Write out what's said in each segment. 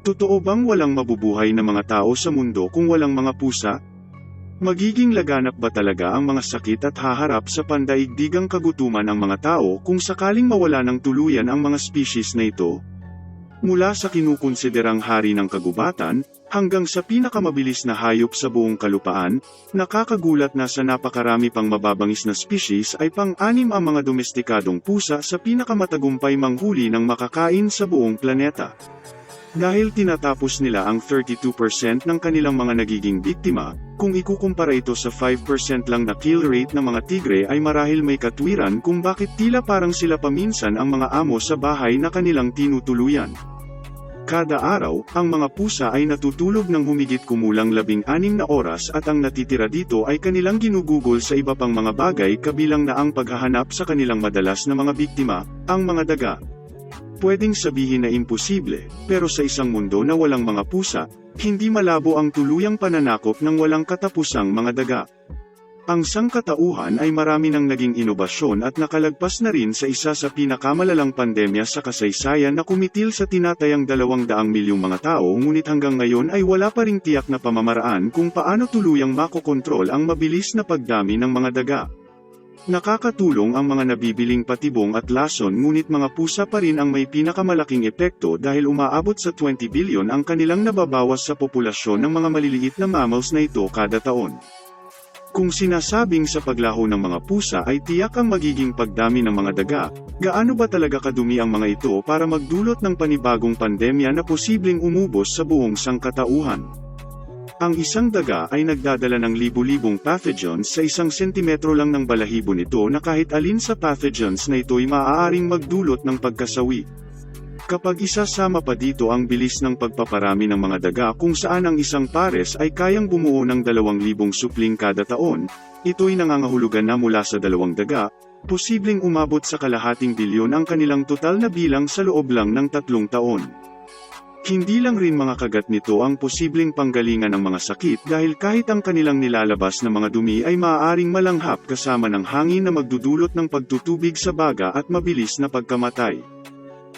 Totoo bang walang mabubuhay na mga tao sa mundo kung walang mga pusa? Magiging laganap ba talaga ang mga sakit at haharap sa pandaigdigang kagutuman ang mga tao kung sakaling mawala ng tuluyan ang mga species na ito? Mula sa kinukonsiderang hari ng kagubatan, hanggang sa pinakamabilis na hayop sa buong kalupaan, nakakagulat na sa napakarami pang mababangis na species ay pang-anim ang mga domestikadong pusa sa pinakamatagumpay manghuli ng makakain sa buong planeta. Dahil tinatapos nila ang 32% ng kanilang mga nagiging biktima, kung ikukumpara ito sa 5% lang na kill rate ng mga tigre ay marahil may katwiran kung bakit tila parang sila paminsan ang mga amo sa bahay na kanilang tinutuluyan. Kada araw, ang mga pusa ay natutulog ng humigit kumulang labing anim na oras at ang natitira dito ay kanilang ginugugol sa iba pang mga bagay kabilang na ang paghahanap sa kanilang madalas na mga biktima, ang mga daga. Pwedeng sabihin na imposible, pero sa isang mundo na walang mga pusa, hindi malabo ang tuluyang pananakop ng walang katapusang mga daga. Ang sangkatauhan ay marami ng naging inobasyon at nakalagpas na rin sa isa sa pinakamalalang pandemya sa kasaysayan na kumitil sa tinatayang 200 milyong mga tao ngunit hanggang ngayon ay wala pa ring tiyak na pamamaraan kung paano tuluyang makokontrol ang mabilis na pagdami ng mga daga. Nakakatulong ang mga nabibiling patibong at lason ngunit mga pusa pa rin ang may pinakamalaking epekto dahil umaabot sa 20 bilyon ang kanilang nababawas sa populasyon ng mga maliliit na mammals na ito kada taon. Kung sinasabing sa paglaho ng mga pusa ay tiyak ang magiging pagdami ng mga daga, gaano ba talaga kadumi ang mga ito para magdulot ng panibagong pandemya na posibleng umubos sa buong sangkatauhan? Ang isang daga ay nagdadala ng libu-libong pathogens sa isang sentimetro lang ng balahibo nito na kahit alin sa pathogens na ito'y maaaring magdulot ng pagkasawi. Kapag isasama pa dito ang bilis ng pagpaparami ng mga daga kung saan ang isang pares ay kayang bumuo ng 2,000 supling kada taon, ito'y nangangahulugan na mula sa dalawang daga, posibleng umabot sa kalahating bilyon ang kanilang total na bilang sa loob lang ng tatlong taon. Hindi lang rin mga kagat nito ang posibleng panggalingan ng mga sakit dahil kahit ang kanilang nilalabas na mga dumi ay maaaring malanghap kasama ng hangin na magdudulot ng pagtutubig sa baga at mabilis na pagkamatay.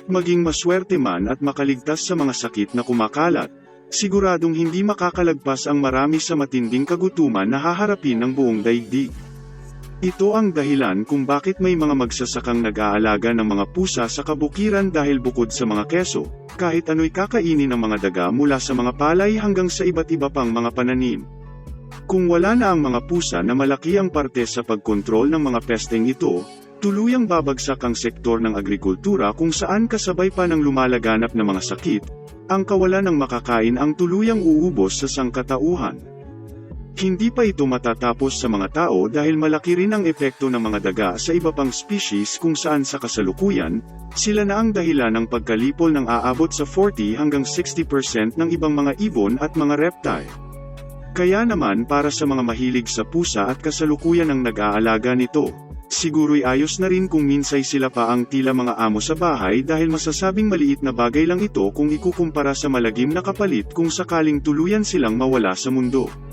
Maging maswerte man at makaligtas sa mga sakit na kumakalat, siguradong hindi makakalagpas ang marami sa matinding kagutuman na haharapin ng buong daigdig. Ito ang dahilan kung bakit may mga magsasakang nag-aalaga ng mga pusa sa kabukiran dahil bukod sa mga keso, kahit ano'y kakainin ng mga daga mula sa mga palay hanggang sa iba't iba pang mga pananim. Kung wala na ang mga pusa na malaki ang parte sa pagkontrol ng mga pesteng ito, tuluyang babagsak ang sektor ng agrikultura kung saan kasabay pa ng lumalaganap na mga sakit, ang kawalan ng makakain ang tuluyang uubos sa sangkatauhan. Hindi pa ito matatapos sa mga tao dahil malaki rin ang epekto ng mga daga sa iba pang species kung saan sa kasalukuyan, sila na ang dahilan ng pagkalipol ng aabot sa 40 hanggang 60% ng ibang mga ibon at mga reptile. Kaya naman para sa mga mahilig sa pusa at kasalukuyan ang nag-aalaga nito, siguro'y ayos na rin kung minsay sila pa ang tila mga amo sa bahay dahil masasabing maliit na bagay lang ito kung ikukumpara sa malagim na kapalit kung sakaling tuluyan silang mawala sa mundo.